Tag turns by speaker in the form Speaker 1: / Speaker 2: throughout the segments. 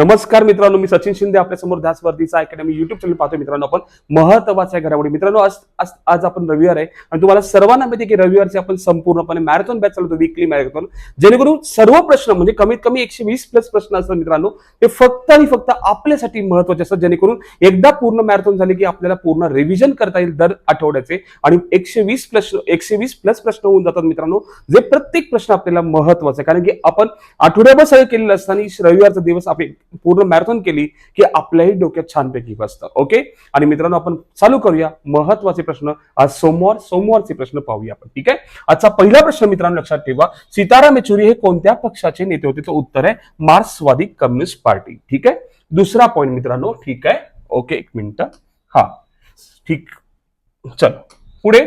Speaker 1: नमस्कार मित्रांनो मी सचिन शिंदे आपल्यासमोर ध्यासवर्धीचा अकॅडमी युट्यूब चॅनल पाहतो मित्रांनो आपण. महत्त्वाच्या घडामोडी. मित्रांनो आज आज आज आपण रविवार आहे आणि तुम्हाला सर्वांना माहिती की रविवारचे आपण संपूर्णपणे मॅरेथॉन बॅच चालवतो विकली मॅरेथॉन जेणेकरून सर्व प्रश्न म्हणजे कमीत कमी एकशे वीस प्लस प्रश्न असतात मित्रांनो ते फक्त आणि फक्त आपल्यासाठी महत्त्वाचे असतात. जेणेकरून एकदा पूर्ण मॅरेथॉन झाले की आपल्याला पूर्ण रिव्हिजन करता येईल दर आठवड्याचे आणि एकशे वीस प्लस एकशे वीस प्लस प्रश्न होऊन जातात मित्रांनो जे प्रत्येक प्रश्न आपल्याला महत्त्वाचा आहे. कारण की आपण आठवड्याभर सगळं केलेलं असताना रविवारचा दिवस आपण पूर्ण मॅरेथॉन केली की आपल्याही डोक्यात छानपैकी बसतं. ओके आणि मित्रांनो आपण चालू करूया महत्त्वाचे प्रश्न. आज सोमवार सोमवारचे प्रश्न पाहूया आपण. ठीक आहे? आजचा पहिला प्रश्न मित्रांनो लक्षात ठेवा. सीताराम येचुरी हे कोणत्या पक्षाचे नेते होते? तर उत्तर आहे मार्क्सवादी कम्युनिस्ट पार्टी. ठीक आहे? दुसरा पॉईंट मित्रांनो ठीक आहे? ओके एक मिनिट. हा. ठीक. चल. पुढे.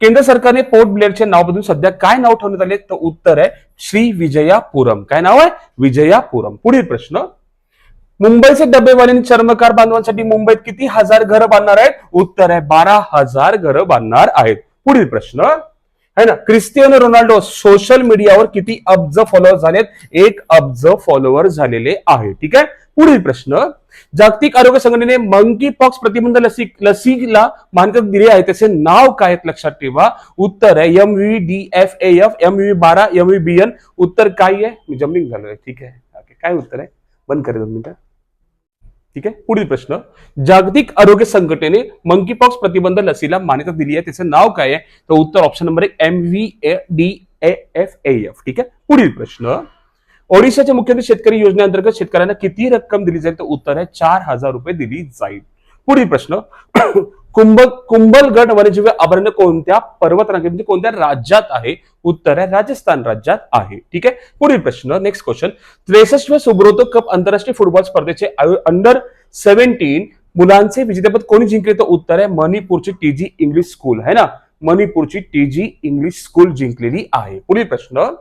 Speaker 1: केंद्र सरकारने पोर्ट ब्लेअरचे नाव बदलून सध्या काय नाव ठेवण्यात आले? तर उत्तर आहे श्री विजयापुरम. काय नाव आहे? विजयापुरम. पुढील प्रश्न. मुंबईचे डबेवाले चर्मकार बांधवांसाठी मुंबईत किती हजार घरं बांधणार आहेत? उत्तर आहे बारा हजार घरं बांधणार आहेत. पुढील प्रश्न. है ना? क्रिस्टियानो रोनाल्डो सोशल मीडियावर किती अब्ज फॉलोअर झालेत? एक अब्ज फॉलोअर झालेले आहे ठीक आहे? पुढील प्रश्न. जागतिक आरोग्य संघटनेने मंकी पॉक्स प्रतिबंध लसी लसीला मान्यता दिली आहे. त्याचे नाव काय आहेत लक्षात ठेवा. उत्तर आहे M V D F A F M V बारा एम व्ही बी एन उत्तर काय आहे? मी जम्बिंग झालोय. ठीक आहे. काय उत्तर आहे? बंद करेल दोन मिनिटं. ठीक आहे? पुढील प्रश्न. जागतिक आरोग्य संघटनेने मंकीपॉक्स प्रतिबंध लसीला मान्यता दिली आहे. त्याचं नाव काय आहे? तर उत्तर ऑप्शन नंबर एक M V A D A F A F ठीक आहे? पुढील प्रश्न. ओडिशाच्या मुख्यमंत्री शेतकरी योजनेअंतर्गत शेतकऱ्यांना किती रक्कम दिली जाईल? तर उत्तर आहे चार हजार रुपये दिली जाईल. पुढील प्रश्न. कुंभ कुंभलगड वन्यजीव अभयारण्य कोणत्या पर्वतरांगेत म्हणजे कोणत्या राज्यात आहे? उत्तर आहे राजस्थान राज्यात आहे. ठीक आहे? पुढील प्रश्न नेक्स्ट क्वेश्चन त्रेसष्टव्या सुब्रोतो कप आंतरराष्ट्रीय फुटबॉल स्पर्धेचे अंडर सेव्हन्टीन मुलांचे विजेतेपद कोणी जिंकले? तर उत्तर आहे मणिपूरची टीजी इंग्लिश स्कूल है ना? मणिपूरची टीजी इंग्लिश स्कूल जिंकलेली आहे. पुढील प्रश्न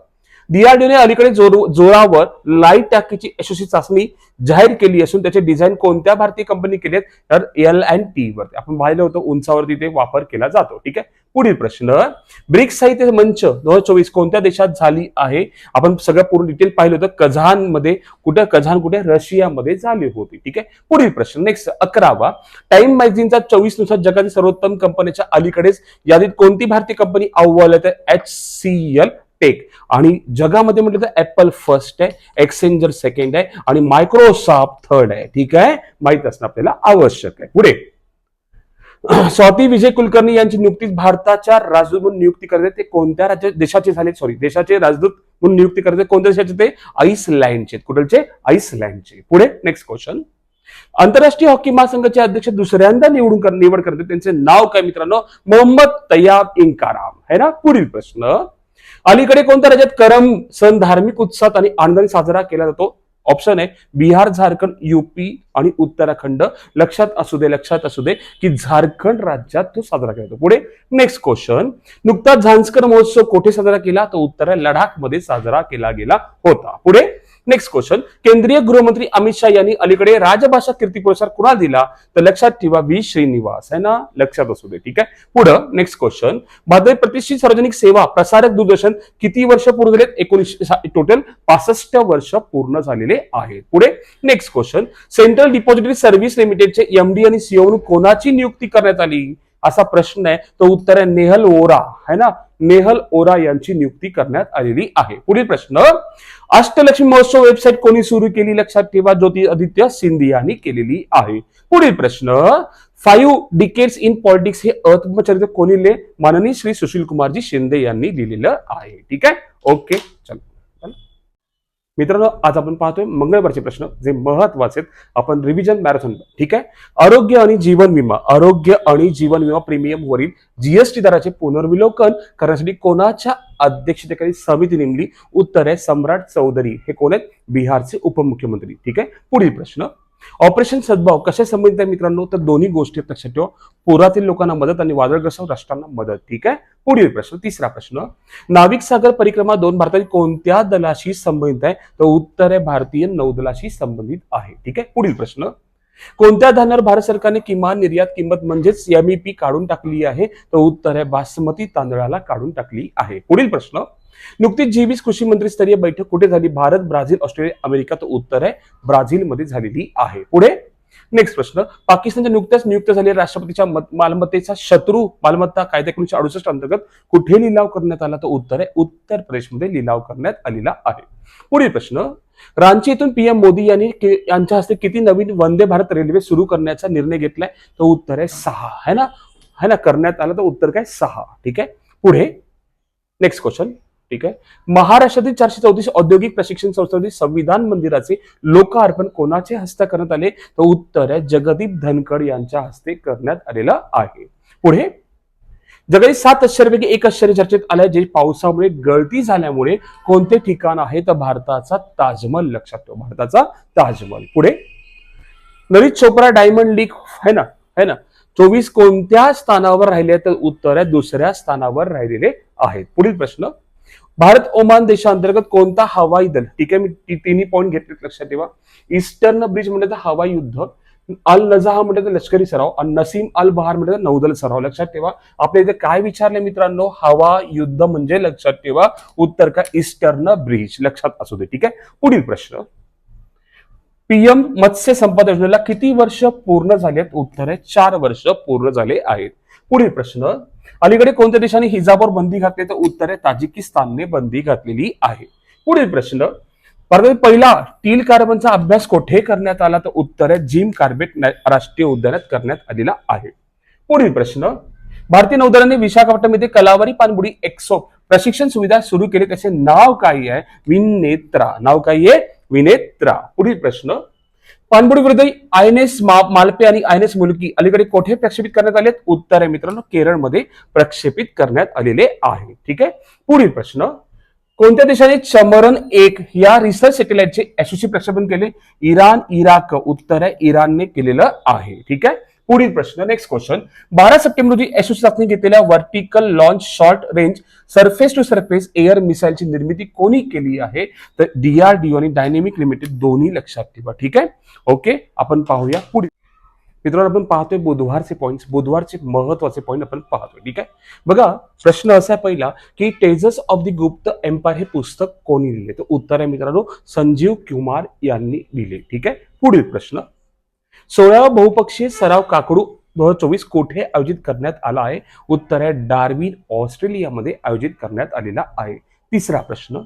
Speaker 1: डीआरडीओने अलीकडे जोर- जोरावर लाइट टाकीची यशस्वी चाचणी जाहीर केली असून त्याचे डिझाईन कोणत्या भारतीय कंपनी केले तर एल अँड टी वरती आपण पाहिलं होतं उंचावरती ते वापर केला जातो. ठीक आहे? पुढील प्रश्न. ब्रिक्स साहित्य मंच दोन हजार चोवीस कोणत्या देशात झाली आहे? आपण सगळं पूर्ण डिटेल पाहिलं होतं. कझानमध्ये कुठे कझान कुठे? रशियामध्ये झाली होती. ठीक आहे? पुढील प्रश्न. नेक्स्ट अकरावा. टाइम मॅगझिनचा चोवीसनुसार जगातील सर्वोत्तम कंपनीच्या अलीकडेच यादीत कोणती भारतीय कंपनी अव्वल आहे? H C L. टेक आणि जगामध्ये म्हटलं तर ऍपल फर्स्ट आहे एक्सेंजर सेकंड आहे आणि मायक्रोसॉफ्ट थर्ड आहे. ठीक आहे? माहीत असणं आपल्याला आवश्यक आहे. पुढे. स्वाती विजय कुलकर्णी यांची नियुक्ती भारताच्या राजदूत म्हणून नियुक्ती करते ते कोणत्या राज्य देशाचे झाले? सॉरी देशाचे राजदूत म्हणून नियुक्ती करते कोणत्या देशाचे ते? आईसलँडचे. कुठलचे? आईसलँडचे. पुढे नेक्स्ट क्वेश्चन आंतरराष्ट्रीय हॉकी महासंघाचे अध्यक्ष दुसऱ्यांदा निवडून कर- निवड करते त्यांचे नाव काय मित्रांनो? मोहम्मद तयाब इंकाराम. है ना? पुढील प्रश्न. अलीकडे कोणत्या राज्यात करम सण धार्मिक उत्साहात आणि आनंदाने साजरा केला जातो? ऑप्शन आहे बिहार झारखंड युपी आणि उत्तराखंड. लक्षात असू दे लक्षात असू दे की झारखंड राज्यात तो साजरा केला जातो. पुढे नेक्स्ट क्वेश्चन नुकताच झांस्कर महोत्सव कोठे साजरा केला? तर उत्तर लडाखमध्ये साजरा केला गेला होता. पुढे नेक्स्ट क्वेश्चन केंद्रीय गृहमंत्री अमित शाह यांनी अलीकडे राजभाषा कीर्ती पुरस्कार कुणा दिला? तर लक्षात ठेवा व्ही. श्रीनिवास. आहे ना? लक्षात असू दे ठीक आहे? पुढं नेक्स्ट क्वेश्चन भारतीय प्रतिष्ठित सार्वजनिक सेवा प्रसारक दूरदर्शन किती वर्ष पूर्ण झालेत एकोणीसशे टोटल पासष्ट वर्ष पूर्ण झालेले आहेत. पुढे next question central depository service लिमिटेडचे एमडी आणि सीओ म्हणून कोणाची नियुक्ती करण्यात आली? असा प्रश्न आहे तो उत्तर आहे नेहल ओरा है ना? नेहल ओरा यांची नियुक्ती करण्यात आलेली आहे. पुढील प्रश्न अष्टलक्ष्मी महोत्सव वेबसाईट कोणी सुरू केली? लक्षात ठेवा ज्योती आदित्य सिंधी यांनी केलेली आहे. पुढील प्रश्न फाईव्ह डिकेट्स इन पॉलिटिक्स हे आत्मचरित्र कोणी लिहिले? माननीय श्री सुशील कुमारजी शिंदे यांनी लिहिलेलं आहे. ठीक आहे? ओके मित्रांनो आज आपण पाहतोय मंगळवारचे प्रश्न जे महत्त्वाचे आहेत. आपण रिव्हिजन मॅरेथॉन ठीक आहे? आरोग्य आणि जीवन विमा आरोग्य आणि जीवन विमा प्रीमियम वरील जीएसटी दराचे पुनर्विलोकन करण्यासाठी कोणाच्या अध्यक्षतेखाली समिती नेमली? उत्तर आहे सम्राट चौधरी. हे कोण आहेत? बिहारचे उपमुख्यमंत्री. ठीक आहे? पुढील प्रश्न. ऑपरेशन सद्भाव कशा संबंधित आहे मित्रांनो? तर दोन्ही गोष्टी लक्षात ठेवा. पुरातील लोकांना मदत आणि वादळग्रस्त राष्ट्रांना मदत ठीक आहे? पुढील प्रश्न तिसरा प्रश्न. नाविक सागर परिक्रमा दोन भारतातील कोणत्या दलाशी संबंधित आहे? तर उत्तर आहे भारतीय नौदलाशी संबंधित आहे ठीक आहे? पुढील प्रश्न. कोणत्या धान्यावर भारत सरकारने किमान निर्यात किंमत म्हणजेच एमईपी काढून टाकली आहे? तर उत्तर आहे बासमती तांदळाला काढून टाकली आहे. पुढील प्रश्न. नुकतीच जी वीस कृषी मंत्री स्तरीय बैठक कुठे झाली? Bharat Brazil Australia America. तर उत्तर आहे ब्राझीलमध्ये झालेली आहे. पुढे नेक्स्ट प्रश्न. पाकिस्तानच्या नुकत्याच नियुक्त झालेल्या राष्ट्रपतीच्या मालमत्तेचा शत्रू मालमत्ता कायदा एकोणीशे अडुसष्ट अंतर्गत कुठे लिलाव करण्यात आला? तर उत्तर आहे उत्तर प्रदेशमध्ये लिलाव करण्यात आलेला आहे. पुढील प्रश्न. रांची येथून पीएम मोदी यांनी यांच्या हस्ते किती नवीन वंदे भारत रेल्वे सुरू करण्याचा निर्णय घेतलाय? तर उत्तर आहे सहा. है ना? है ना? करण्यात आलं तर उत्तर काय? सहा. ठीक आहे? पुढे नेक्स्ट क्वेश्चन ठीक आहे? महाराष्ट्रातील चारशे चौतीस औद्योगिक प्रशिक्षण संस्थेतील संविधान मंदिराचे लोकार्पण कोणाच्या हस्ते करण्यात आले? तर उत्तर आहे जगदीप धनखड यांच्या हस्ते करण्यात आलेलं आहे. पुढे जगातील सात आश्चर्यपैकी एक आश्चर्य चर्चेत आलंय जे पावसामुळे गळती झाल्यामुळे कोणते ठिकाण आहे? तर भारताचा ताजमहल लक्षात ठेवा भारताचा ताजमहल. पुढे नरीत चोप्रा डायमंड लीग है ना? है ना? चोवीस कोणत्या स्थानावर राहिले तर उत्तर आहे दुसऱ्या स्थानावर राहिलेले आहेत. पुढील प्रश्न भारत ओमान देशांतर्गत कोणता हवाई दल? ठीक आहे मी तिन्ही पॉईंट घेतले लक्षात ठेवा. ईस्टर्न ब्रिज म्हणजे तर हवाई युद्ध अल नजाहा म्हणजे तर लष्करी सराव आणि नसीम अल बहार म्हणजे तर नौदल सराव. लक्षात ठेवा. आपल्या इथे काय विचारले मित्रांनो? हवा युद्ध म्हणजे लक्षात ठेवा. उत्तर का ईस्टर्न ब्रिज लक्षात असू दे ठीक आहे? पुढील प्रश्न. पीएम मत्स्य संपदा योजनेला किती वर्ष पूर्ण झाले उत्तर आहे चार वर्ष पूर्ण झाले आहेत. पुढील प्रश्न. अलीकडे कोणत्या देशाने हिजाबवर बंदी घातली तर उत्तर आहे ताजिकिस्तानने बंदी घातलेली आहे. पुढील प्रश्न भारतातील पहिला टील कार्बनचा अभ्यास कोठे करण्यात आला? तर उत्तर आहे जिम कार्बेट राष्ट्रीय उद्यानात करण्यात आलेला आहे. पुढील प्रश्न भारतीय नौदलाने विशाखापट्टणम येथे कलावरी पाणबुडी एक्सो प्रशिक्षण सुविधा सुरू केली. त्याचे नाव काय आहे? विनेत्रा. नाव काय आहे? विनेत्रा. पुढील प्रश्न पाणबुडी विरुद्ध आय एन एस मालपे आणि आय एन एस मुलकी अलीकडे कोठे प्रक्षेपित करण्यात आले उत्तर आहे मित्रांनो केरळमध्ये प्रक्षेपित करण्यात आलेले आहे. ठीक आहे? पुढील प्रश्न. कोणत्या देशाने चमरन एक या रिसर्च सॅटेलाइटचे यशस्वी प्रक्षेपण केले? Iran Iraq. उत्तर आहे इराणने केलेलं आहे. ठीक आहे? पुढील प्रश्न नेक्स्ट क्वेश्चन बारा सप्टेंबर रोजी यशस्वी चाचणी घेतलेल्या vertical launch short range surface to surface air मिसाईलची निर्मिती कोणी केली आहे? तर डीआरडीओ आणि डायनेमिक लिमिटेड दोन्ही लक्षात ठेवा ठीक आहे? ओके आपण पाहूया पुढील. मित्रांनो आपण पाहतोय बुधवारचे पॉईंट्स बुधवारचे महत्त्वाचे पॉईंट आपण पाहतोय ठीक आहे? बघा प्रश्न असा आहे पहिला की Tejas of the Gupta empire हे पुस्तक कोणी लिहिले? तर उत्तर आहे मित्रांनो संजीव कुमार यांनी लिहिले ठीक आहे? पुढील प्रश्न. सोळावा बहुपक्षीय सराव काकडू दोन हजार चोवीस कोठे आयोजित करण्यात आला आहे? उत्तर आहे डार्विन ऑस्ट्रेलियामध्ये आयोजित करण्यात आलेला आहे. तिसरा प्रश्न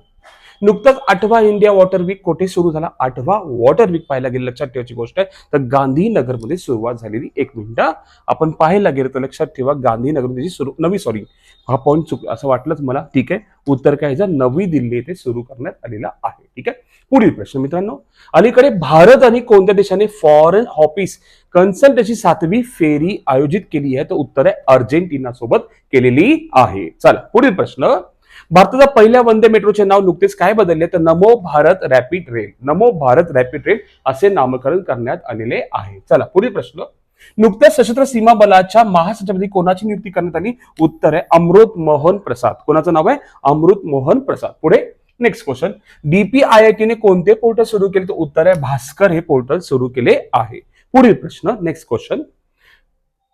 Speaker 1: नुकताच आठवा इंडिया वॉटर वीक कोठे सुरू झाला? आठवा वॉटर वीक पाहायला गेलं लक्षात ठेवायची गोष्ट आहे. तर गांधीनगरमध्ये सुरुवात झालेली. एक मिनिट आपण पाहायला गेलं तर लक्षात ठेवा गांधीनगर त्याची सुरू नवी सॉरी हा पॉईंट चुक असं वाटलंच मला. ठीक आहे? उत्तर काय जर नवी दिल्ली येथे सुरू करण्यात आलेला आहे. ठीक आहे? पुढील प्रश्न मित्रांनो अलीकडे भारत आणि कोणत्या देशाने फॉरेन ऑफिस कन्सल्टची सातवी फेरी आयोजित केली आहे? तर उत्तर आहे अर्जेंटिना सोबत केलेली आहे. चला पुढील प्रश्न. भारताचा पहिल्या वंदे मेट्रोचे नाव नुकतेच काय बदलले? तर Namo Bharat rapid rail. Namo Bharat rapid rail असे नामकरण करण्यात आलेले आहे. चला पुढील प्रश्न. नुकत्याच सशस्त्र सीमा बलाच्या महासचिवपदी कोणाची नियुक्ती करण्यात आली? उत्तर आहे अमृत मोहन प्रसाद. कोणाचं नाव आहे? अमृत मोहन प्रसाद. पुढे नेक्स्ट क्वेश्चन डीपीआयआयटीने कोणते पोर्टल सुरू केले? तर उत्तर आहे भास्कर हे पोर्टल सुरू केले आहे. पुढील प्रश्न नेक्स्ट क्वेश्चन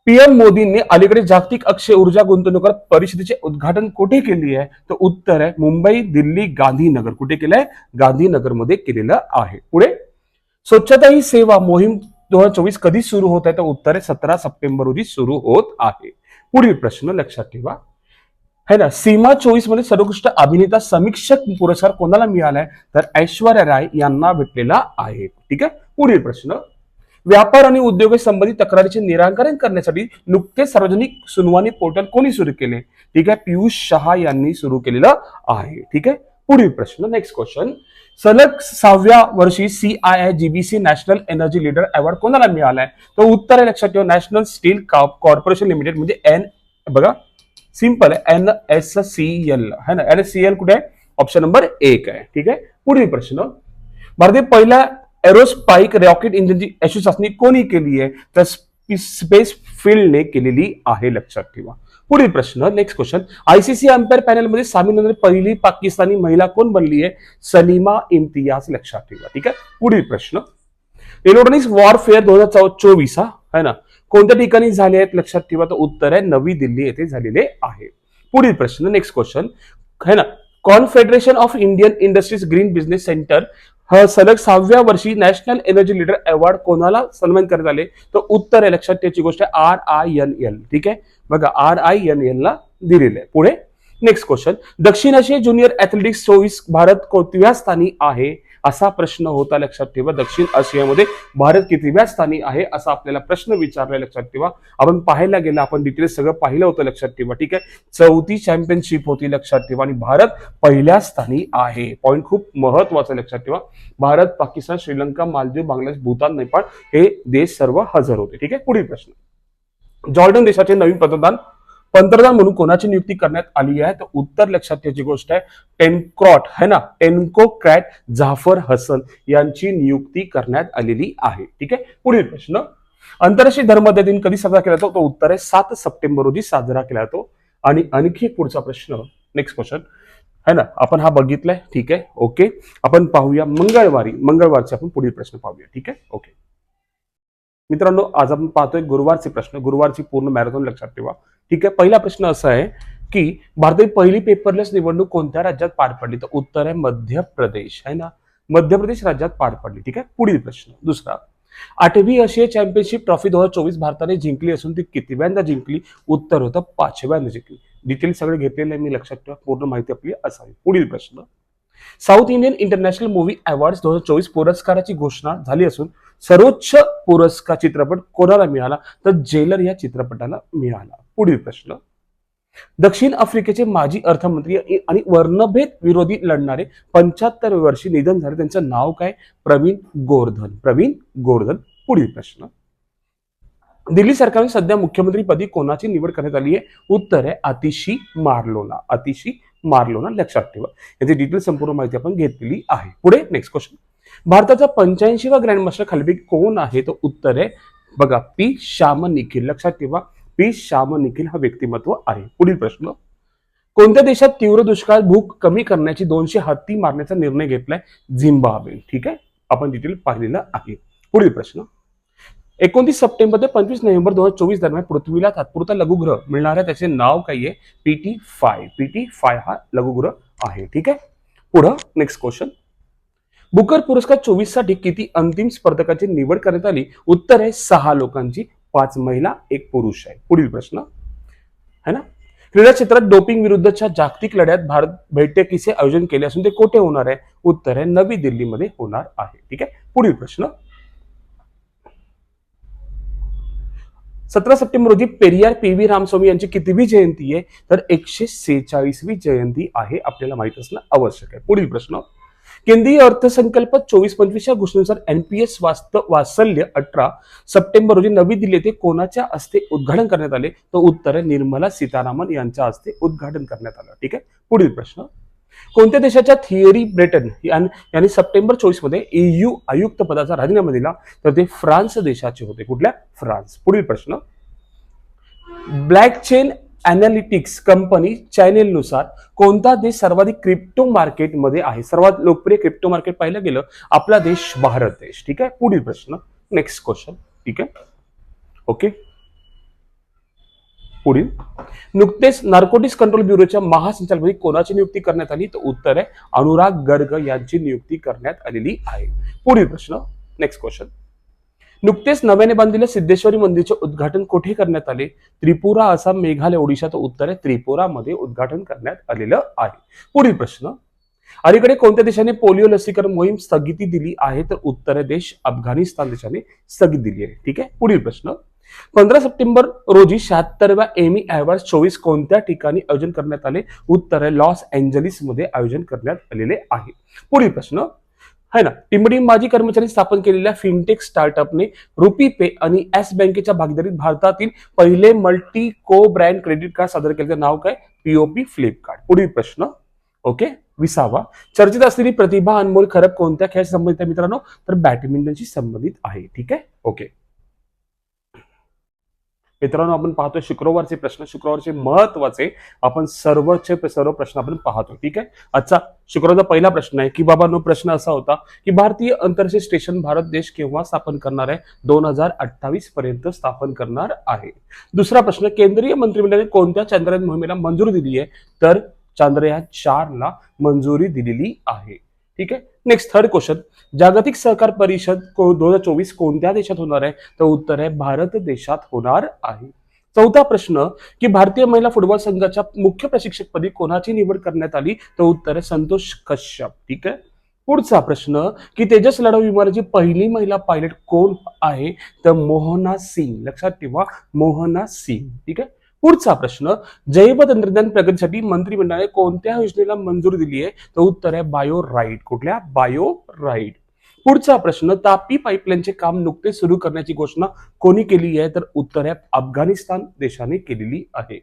Speaker 1: पीएम मोदींनी अलीकडे जागतिक अक्षय ऊर्जा गुंतवणूक परिषदेचे उद्घाटन कुठे केली आहे? तर उत्तर आहे मुंबई दिल्ली गांधीनगर. कुठे केलंय? गांधीनगरमध्ये केलेलं आहे. पुढे? स्वच्छता ही सेवा मोहीम दोन हजार चोवीस कधी सुरू होत आहे? तर उत्तर आहे सतरा सप्टेंबर रोजी सुरू होत आहे. पुढील प्रश्न लक्षात ठेवा. है ना? सीमा चोवीसमध्ये सर्वोत्कृष्ट अभिनेता समीक्षक पुरस्कार कोणाला मिळालाय? तर ऐश्वर्या राय यांना भेटलेला आहे. ठीक आहे? पुढील प्रश्न व्यापार आणि उद्योग संबंधित तक्रारीचे निराकरण करण्यासाठी नुकतेच सार्वजनिक सुनवाणी पोर्टल कोणी सुरू केले? ठीक आहे पियुष शहा यांनी सुरू केलेलं आहे. ठीक आहे पुढील प्रश्न नेक्स्ट क्वेश्चन सलग सहाव्या वर्षी C I I GBC national energy leader award कोणाला मिळालाय? तो उत्तर आहे लक्षात ठेवा नॅशनल स्टील कॉर्पोरेशन लिमिटेड म्हणजे एन बघा सिंपल आहे एन एस सी एल है ना? एन एस सी एल कुठे आहे? ऑप्शन नंबर एक आहे. ठीक आहे पुढील प्रश्न. भारतीय पहिल्या एरोस्पाईक रॉकेट इंजिनची अशी चाचणी कोणी केली आहे? तर स्पेस फील्डने केलेली आहे लक्षात ठेवा. पुढील प्रश्न नेक्स्ट क्वेश्चन आयसीसी अंपायर पॅनलमध्ये सामील पहिली पाकिस्तानी महिला कोण बनली आहे? सलीमा इम्तियाज लक्षात ठेवा ठीक आहे? पुढील प्रश्न. इलेक्ट्रॉनिक्स वॉरफेअर दोन हजार चोवीस हा? है ना? कोणत्या ठिकाणी झाले आहेत? लक्षात ठेवा तर उत्तर आहे नवी दिल्ली येथे झालेले आहे. पुढील प्रश्न नेक्स्ट क्वेश्चन है ना? Confederation of Indian industries green business centre हा सलग सहाव्या वर्षी नॅशनल एनर्जी लीडर अवॉर्ड कोणाला सन्मान करण्यात आले? तर उत्तर आहे लक्षात त्याची गोष्ट आहे आर आय एन एल ठीक आहे? बघा आर आय एन एल ला दिलेलं आहे. पुढे नेक्स्ट क्वेश्चन दक्षिण आशिया ज्युनियर ऍथलेटिक्स चोवीस भारत कोणत्या स्थानी आहे? असा प्रश्न होता लक्षात ठेवा. दक्षिण आशियामध्ये भारत कितव्या स्थानी आहे असा आपल्याला प्रश्न विचारला लक्षात ठेवा. आपण पाहायला गेलं आपण डिटेल्स सगळं पाहिलं होतं लक्षात ठेवा. ठीक आहे? चौथी चॅम्पियनशिप होती लक्षात ठेवा आणि भारत पहिल्या स्थानी आहे. पॉईंट खूप महत्त्वाचा लक्षात ठेवा. भारत पाकिस्तान श्रीलंका मालदीव बांगलादेश भूतान नेपाळ हे देश सर्व हजर होते. ठीक आहे? पुढील प्रश्न. जॉर्डन देशाचे नवीन पंतप्रधान पंतप्रधान म्हणून कोणाची नियुक्ती करण्यात आली आहे? तर उत्तर लक्षात ठेवायची गोष्ट आहे टेनक्रॉट है ना? टेन्कोक्रॅट जाफर हसन यांची नियुक्ती करण्यात आलेली आहे. ठीक आहे? पुढील प्रश्न. आंतरराष्ट्रीय धर्मदाय दिन कधी साजरा केला जातो? तो उत्तर आहे सात सप्टेंबर रोजी साजरा केला जातो. आणि आणखी पुढचा प्रश्न नेक्स्ट क्वेश्चन है ना? आपण हा बघितलाय ठीक आहे? ओके आपण पाहूया मंगळवारी. मंगळवारचे आपण पुढील प्रश्न पाहूया ठीक आहे? ओके मित्रांनो आज आपण पाहतोय गुरुवारचे प्रश्न. गुरुवारची पूर्ण मॅरेथॉन लक्षात ठेवा. ठीक आहे पहिला प्रश्न असा आहे की भारतातील पहिली पेपरलेस निवडणूक कोणत्या राज्यात पार पडली? तर उत्तर आहे मध्य प्रदेश आहे ना? मध्य प्रदेश राज्यात पार पडली ठीक आहे? पुढील प्रश्न दुसरा. आठवी आशिया चॅम्पियनशिप ट्रॉफी दोन हजार चोवीस भारताने जिंकली असून ती कितीव्यांदा जिंकली? उत्तर होतं पाचव्यांदा जिंकली. डिटेल सगळे घेतलेले मी लक्षात ठेवा पूर्ण माहिती आपली असावी. पुढील प्रश्न. South Indian international movie award दोन हजार चोवीस पुरस्काराची घोषणा झाली असून सर्वोच्च पुरस्कार चित्रपट कोणाला मिळाला? तर जेलर या चित्रपटाला मिळाला. पुढील प्रश्न. दक्षिण आफ्रिकेचे माजी अर्थमंत्री आणि वर्णभेद विरोधी लढणारे पंच्याहत्तर वर्षी निधन झाले. त्यांचं नाव काय? प्रवीण गोवर्धन प्रवीण गोवर्धन पुढील प्रश्न. दिल्ली सरकारने सध्या मुख्यमंत्रीपदी कोणाची निवड करण्यात आली आहे? उत्तर आहे अतिशी मार्लोना. अतिशी मार्लोना लक्षात ठेवा. याची डिटेल संपूर्ण माहिती आपण घेतलेली आहे. पुढे नेक्स्ट क्वेश्चन भारताचा पंच्याऐंशीवा ग्रँडमास्टर खालबी कोण आहे? तो उत्तर आहे बघा पी. श्याम निखिल लक्षात ठेवा. पी श्याम निखिल हा व्यक्तिमत्व आहे. पुढील प्रश्न. कोणत्या देशात तीव्र दुष्काळ भूक कमी करण्याची दोनशे हत्ती मारण्याचा निर्णय घेतलाय? झिम्बाब्वे. ठीक आहे? आपण डिटेल पाहिलेलं आहे. पुढील प्रश्न. एकोणतीस सप्टेंबर ते पंचवीस नोव्हेंबर दोन हजार चोवीस दरम्यान पृथ्वीला तात्पुरता लघुग्रह आहे त्याचे नाव काय आहे? PT five. पीटी फाय हा लघुग्रह आहे. ठीक आहे? पुढं नेक्स्ट क्वेश्चन बुकर पुरस्कार चोवीससाठी किती अंतिम स्पर्धकाची निवड करण्यात आली? उत्तर आहे सहा लोकांची. पाच महिला एक पुरुष आहे. पुढील प्रश्न. है ना? क्रीडा क्षेत्रात डोपिंग विरुद्धच्या जागतिक लढ्यात भारत बैठकीचे आयोजन केले असून ते कोठे होणार आहे? उत्तर आहे नवी दिल्लीमध्ये होणार आहे. ठीक आहे? पुढील प्रश्न. सतरा सप्टेंबर रोजी पेरियार पी व्ही रामस्वामी यांची कितवी जयंती आहे? तर एकशे सेहेचाळीसवी जयंती आहे आपल्याला माहीत असणं आवश्यक आहे. पुढील प्रश्न. केंद्रीय अर्थसंकल्प चोवीस पंचवीसच्या घोषणेनुसार एनपीएस वास्त वात्सल्य अठरा सप्टेंबर रोजी नवी दिल्ली येथे कोणाच्या हस्ते उद्घाटन करण्यात आले? तर उत्तर आहे निर्मला सीतारामन यांच्या हस्ते उद्घाटन करण्यात आलं. ठीक आहे? पुढील प्रश्न. कोणत्या देशाच्या थिअरी ब्रिटन यांनी सप्टेंबर चोवीसमध्ये एयू आयुक्त पदाचा राजीनामा दिला? तर ते फ्रान्स देशाचे होते. कुठल्या? फ्रान्स. पुढील प्रश्न. ब्लॅक चेन अनालिटिक्स कंपनी चॅनेलनुसार कोणता देश सर्वाधिक क्रिप्टो मार्केटमध्ये आहे? सर्वात लोकप्रिय क्रिप्टो मार्केट पाहिलं गेलं आपला देश भारत देश. ठीक आहे? पुढील प्रश्न. नेक्स्ट क्वेश्चन ठीक आहे? ओके पुढील. नुकतेच नार्कोटिक्स कंट्रोल ब्युरोच्या महासंचालकपदी कोणाची नियुक्ती करण्यात आली? तर उत्तर आहे अनुराग गर्ग यांची नियुक्ती करण्यात आलेली आहे. पुढील प्रश्न. नेक्स्ट क्वेश्चन नुकतेच नव्याने बांधलेल्या सिद्धेश्वरी मंदिरचे उद्घाटन कुठे करण्यात आले? त्रिपुरा आसाम मेघालय ओडिशा तर उत्तर आहे. त्रिपुरामध्ये उद्घाटन करण्यात आलेलं आहे. पुढील प्रश्न. अलीकडे कोणत्या देशाने पोलिओ लसीकरण मोहीम स्थगिती दिली आहे? तर उत्तर देश. अफगाणिस्तान देशाने स्थगित दिली आहे. ठीक आहे? पुढील प्रश्न. पंधरा सप्टेंबर रोजी शहात्तरव्या एमी अवॉर्ड चोवीस कोणत्या ठिकाणी आयोजन करण्यात आले? उत्तर लॉस एंजलिसमध्ये आयोजन करण्यात आलेले आहे. पुढील प्रश्न. आहे ना? टिंबडी माजी कर्मचारी स्थापन केलेल्या फिनटेक स्टार्टअपने रुपी पे आणि एस बँकेच्या भागीदारीत भारतातील पहिले मल्टी को ब्रँड क्रेडिट कार्ड सादर केल्याचं नाव काय? पीओपी फ्लिपकार्ट पुढील प्रश्न. ओके विसावा. चर्चेत असलेली प्रतिभा अनमोल खरब कोणत्या खेळाशी संबंधित आहे मित्रांनो? तर बॅडमिंटनशी संबंधित आहे. ठीक आहे? ओके मित्रांनो आपण पाहतोय शुक्रवारचे प्रश्न शुक्रवारचे महत्त्वाचे आपण सर्वचे सर्व प्रश्न आपण पाहतो ठीक आहे? आजचा शुक्रवारचा पहिला प्रश्न आहे की बाबा नो प्रश्न असा होता की भारतीय अंतरराष्ट्रीय स्टेशन भारत देश केव्हा स्थापन करणार आहे? दोन हजार अठ्ठावीस पर्यंत स्थापन करणार आहे. दुसरा प्रश्न केंद्रीय मंत्रिमंडळाने कोणत्या चंद्रयान मोहिमेला मंजुरी दिली आहे? तर चांद्रयान चार ला मंजुरी दिलेली आहे. ठीक आहे? नेक्स्ट थर्ड क्वेश्चन जागतिक सहकार परिषद दोन हजार चोवीस कोणत्या देशात होणार आहे? तर उत्तर आहे भारत देशात होणार आहे. चौथा प्रश्न की भारतीय महिला फुटबॉल संघाच्या मुख्य प्रशिक्षकपदी कोणाची निवड करण्यात आली? तर उत्तर आहे संतोष कश्यप. ठीक आहे? पुढचा प्रश्न की तेजस लढाऊ विमानाची पहिली महिला पायलट कोण आहे? तर मोहना सिंग. लक्षात ठेवा मोहना सिंग. ठीक आहे? पुढचा प्रश्न जैव तंत्रज्ञान प्रगतीसाठी मंत्रिमंडळाने कोणत्या योजनेला मंजुरी दिली आहे? तर उत्तर आहे बायो राईट कुठल्या? बायो राईट पुढचा प्रश्न तापी पाईपलाईनचे काम नुकतेच सुरू करण्याची घोषणा कोणी केली आहे? तर उत्तर आहे अफगाणिस्तान देशाने केलेली आहे.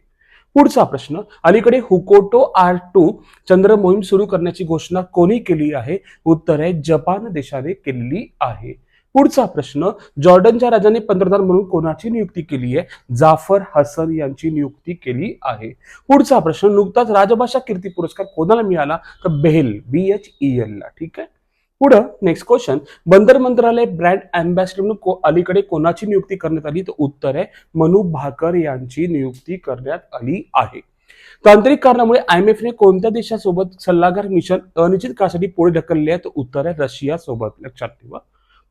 Speaker 1: पुढचा प्रश्न अलीकडे हुकोटो आर टू चंद्र मोहीम सुरू करण्याची घोषणा कोणी केली आहे? उत्तर आहे जपान देशाने केलेली आहे. पुढचा प्रश्न जॉर्डनच्या राजाने पंतप्रधान म्हणून कोणाची नियुक्ती केली आहे? जाफर हसन यांची नियुक्ती केली आहे. पुढचा प्रश्न नुकताच राजभाषा कीर्ती पुरस्कार कोणाला मिळाला? तर BHEL B H E L ला ठीक आहे? पुढं नेक्स्ट क्वेश्चन बंदर मंत्रालय ब्रँड अँबॅसिडर म्हणून को- अलीकडे कोणाची नियुक्ती करण्यात आली? तर उत्तर आहे मनु भाकर यांची नियुक्ती करण्यात आली आहे. तांत्रिक कारणामुळे आयएमएफने कोणत्या देशासोबत सल्लागार मिशन अनिश्चित काळासाठी पुढे ढकलले आहे? तर उत्तर आहे रशिया सोबत लक्षात ठेवा.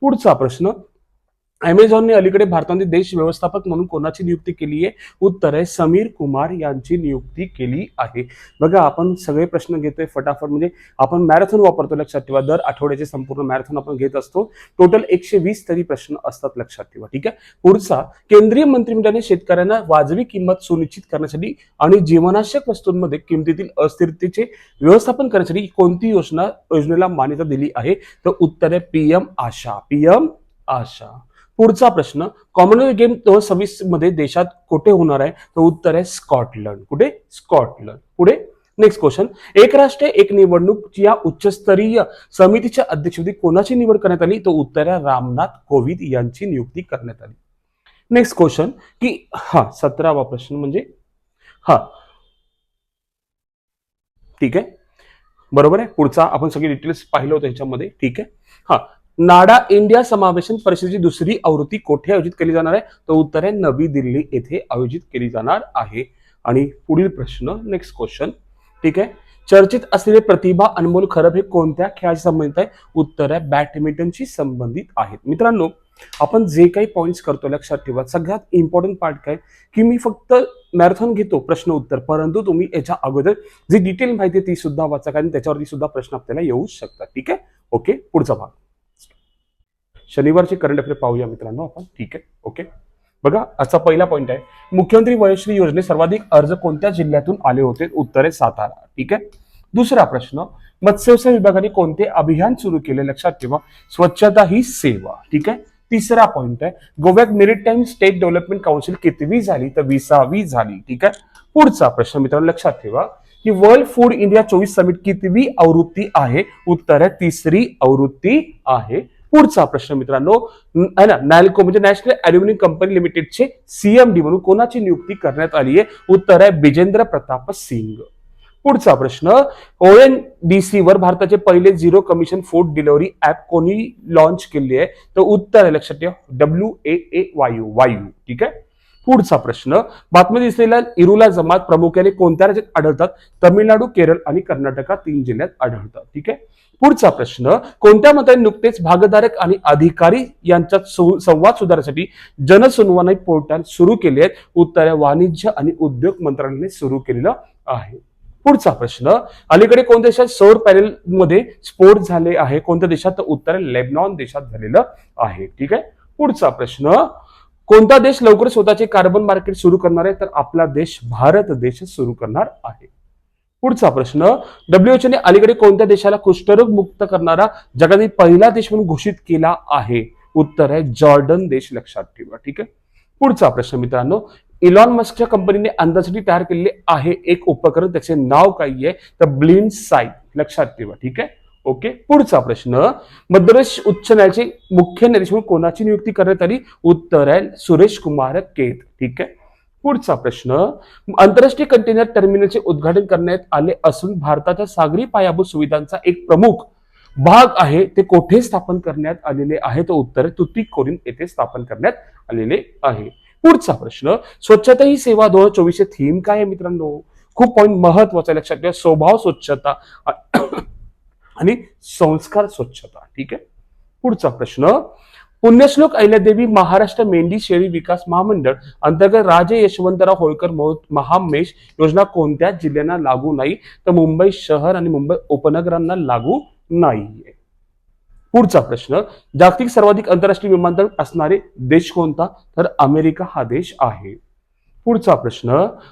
Speaker 1: पुढचा प्रश्न अमेझॉनने अलीकडे भारतामध्ये देश व्यवस्थापक म्हणून कोणाची नियुक्ती केली आहे? उत्तर आहे समीर कुमार यांची नियुक्ती केली आहे. बघा आपण सगळे प्रश्न घेतोय फटाफट. म्हणजे आपण मॅरेथॉन वापरतो लक्षात ठेवा. दर आठवड्याचे संपूर्ण मॅरेथॉन आपण घेत असतो. टोटल एकशे वीस तरी प्रश्न असतात लक्षात ठेवा. ठीक आहे? पुढचा केंद्रीय मंत्रिमंडळाने शेतकऱ्यांना वाजवी किंमत सुनिश्चित करण्यासाठी आणि जीवनावश्यक वस्तूंमध्ये किमतीतील अस्थिरतेचे व्यवस्थापन करण्यासाठी कोणती योजना योजनेला मान्यता दिली आहे? तर उत्तर आहे पीएम आशा. पीएम आशा. पुढचा प्रश्न कॉमनवेल्थ गेम दोन हजार सव्वीसमध्ये देशात कुठे होणार आहे? तर उत्तर आहे स्कॉटलंड. कुठे? स्कॉटलंड. पुढे नेक्स्ट क्वेश्चन एक राष्ट्र एक निवडणूक या उच्चस्तरीय समितीच्या अध्यक्षपदी कोणाची निवड करण्यात आली? तर उत्तर आहे रामनाथ कोविंद यांची नियुक्ती करण्यात आली. नेक्स्ट क्वेश्चन की हा सतरावा प्रश्न म्हणजे हा. ठीक आहे? बरोबर आहे? पुढचा आपण सगळे डिटेल्स पाहिलं होतं याच्यामध्ये ठीक आहे? हा. नाडा इंडिया समावेशन परिषदेची दुसरी आवृत्ती कोठे आयोजित केली जाणार आहे? तर उत्तर आहे नवी दिल्ली येथे आयोजित केली जाणार आहे. आणि पुढील प्रश्न नेक्स्ट क्वेश्चन ठीक आहे? चर्चेत असलेले प्रतिभा अनमोल खरब हे कोणत्या खेळाशी संबंधित आहे? उत्तर आहे बॅडमिंटनशी संबंधित आहेत. मित्रांनो आपण जे काही पॉईंट्स करतो लक्षात ठेवा. सगळ्यात इम्पॉर्टंट पार्ट काय? की मी फक्त मॅरेथॉन घेतो प्रश्न उत्तर. परंतु तुम्ही याच्या अगोदर जी डिटेल माहिती ती सुद्धा वाचा. कारण त्याच्यावरती सुद्धा प्रश्न आपल्याला येऊ शकतात. ठीक आहे? ओके पुढचा भाग. शनिवारचे करंट अफेअर पाहूया मित्रांनो आपण. ठीक आहे? ओके बघा आजचा पहिला पॉईंट आहे. मुख्यमंत्री वयश्री योजने सर्वाधिक अर्ज कोणत्या जिल्ह्यातून आले होते? उत्तर आहे सातारा ठीक आहे? दुसरा प्रश्न मत्स्यव्यवसाय विभागाने कोणते अभियान सुरू केले? लक्षात ठेवा. स्वच्छता ही सेवा. ठीक आहे? तिसरा पॉइंट आहे. गोव्यात मेरिटाईम स्टेट डेव्हलपमेंट काउन्सिल कितवी झाली? तर विसावी झाली. ठीक आहे? पुढचा प्रश्न मित्रांनो लक्षात ठेवा. की वर्ल्ड फूड इंडिया चोवीस समिट कितवी आवृत्ती आहे? उत्तर आहे तिसरी आवृत्ती आहे. पुढचा प्रश्न मित्रांनो आहे ना नॅल्को म्हणजे नॅशनल अॅल्युमिनियम कंपनी लिमिटेडचे सीएमडी म्हणून कोणाची नियुक्ती करण्यात आली आहे? उत्तर आहे बिजेंद्र प्रताप सिंग. पुढचा प्रश्न ओएन डी सी वर भारताचे पहिले zero commission food delivery app कोणी लॉन्च केले आहे? तर उत्तर आहे लक्षात ठेवा डब्ल्यू ए ए वायू वायू ठीक आहे? पुढचा प्रश्न. बातमी दिसलेल्या इरुला जमात प्रामुख्याने कोणत्या राज्यात आढळतात? तमिळनाडू केरळ आणि कर्नाटका तीन जिल्ह्यात आढळतात. ठीक आहे? पुढचा प्रश्न. कोणत्या मताने नुकतेच भागधारक आणि अधिकारी यांच्यात संवाद सुधारण्यासाठी जनसुनवाई पोर्टल सुरू केले आहेत? उत्तर वाणिज्य आणि उद्योग मंत्रालयाने सुरू केलेलं आहे. पुढचा प्रश्न. अलीकडे कोणत्या देशात सौर पॅनेल मध्ये स्फोट झाले आहे? कोणत्या देशात? तर उत्तर लेबनॉन देशात झालेलं आहे. ठीक आहे? पुढचा प्रश्न. कोणता देश लवकर स्वतःचे कार्बन मार्केट सुरू करणार आहे? तर आपला देश भारत देश सुरू करणार आहे. पुढचा प्रश्न डब्ल्यूएचओने अलीकडे कोणत्या देशाला कुष्ठरोग मुक्त करणारा जगातील पहिला देश म्हणून घोषित केला आहे? उत्तर आहे जॉर्डन देश लक्षात ठेवा ठीक आहे? पुढचा प्रश्न मित्रांनो इलॉन मस्कच्या कंपनीने अंदाजासाठी तयार केलेले आहे एक उपकरण त्याचे नाव काय आहे तर ब्लिन साईट लक्षात ठेवा ठीक आहे? ओके? पुढचा प्रश्न मद्रास उच्च न्यायालयाचे मुख्य न्यायाधीश म्हणून कोणाची नियुक्ती करण्यात आली? उत्तर आहे सुरेश कुमार केत. ठीक आहे? पुढचा प्रश्न आंतरराष्ट्रीय कंटेनर टर्मिनलचे उद्घाटन करण्यात आले असून भारताच्या सागरी पायाभूत सुविधांचा एक प्रमुख भाग आहे ते कोठे स्थापन करण्यात आलेले आहे? तो उत्तर तुती तुतीकोरीन येथे स्थापन करण्यात आलेले आहे. पुढचा प्रश्न स्वच्छता ही सेवा दोन हजार चोवीसचे थीम काय आहे मित्रांनो? खूप पॉईंट महत्त्वाचा लक्षात घ्या स्वभाव स्वच्छता. आणि संस्कार स्वच्छता. ठीक आहे? पुढचा प्रश्न. पुण्यश्लोक अहिल्यादेवी महाराष्ट्र मेंढी शेळी विकास महामंडळ अंतर्गत राजे यशवंतराव होळकर महामेश योजना कोणत्या जिल्ह्यांना लागू नाही? तर मुंबई शहर आणि मुंबई उपनगरांना लागू नाहीये. पुढचा प्रश्न. जागतिक सर्वाधिक आंतरराष्ट्रीय विमानतळ असणारे देश कोणता? तर अमेरिका हा देश आहे. पुढचा प्रश्न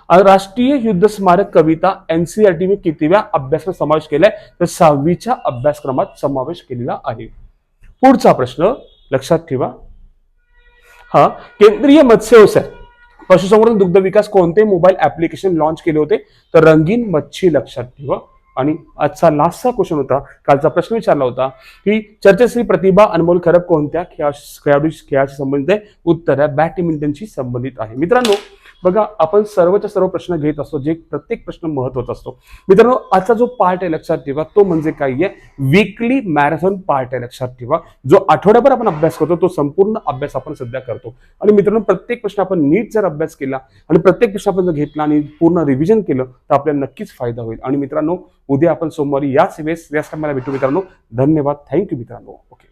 Speaker 1: राष्ट्रीय युद्ध स्मारक कविता एनसीआरटी ने कितीव्या अभ्यासक्रमात समावेश केलाय? तर सहावीच्या अभ्यासक्रमात समावेश केलेला आहे. पुढचा प्रश्न लक्षात ठेवा. हा केंद्रीय मत्स्य व्यवसाय. पशुसंवर्धन दुग्ध विकास कोणते मोबाईल ऍप्लिकेशन लॉन्च केले होते? तर रंगीन मच्छी लक्षात ठेवा. आणि आजचा लास्टचा क्वेश्चन होता. कालचा प्रश्न विचारला होता की चर्चेश्री प्रतिभा अनमोल खरब कोणत्या खेळा खेळाडू खेळाशी संबंधित आहे? उत्तर आहे बॅडमिंटनशी संबंधित आहे. मित्रांनो बघा आपण सर्वच्या सर्व प्रश्न घेत असतो जे प्रत्येक प्रश्न महत्त्वाचा असतो. मित्रांनो आजचा जो पार्ट आहे लक्षात ठेवा तो म्हणजे काय आहे? वीकली मॅरेथॉन पार्ट आहे लक्षात ठेवा. जो आठवड्याभर आपण अभ्यास करतो तो संपूर्ण अभ्यास आपण सध्या करतो. आणि मित्रांनो प्रत्येक प्रश्न आपण नीट जर अभ्यास केला आणि प्रत्येक प्रश्न आपण जर घेतला आणि पूर्ण रिव्हिजन केलं तर आपल्याला नक्कीच फायदा होईल. आणि मित्रांनो उद्या आपण सोमवारी याच वेळेस याच टायमाला भेटू मित्रांनो. धन्यवाद. थँक्यू मित्रांनो. ओके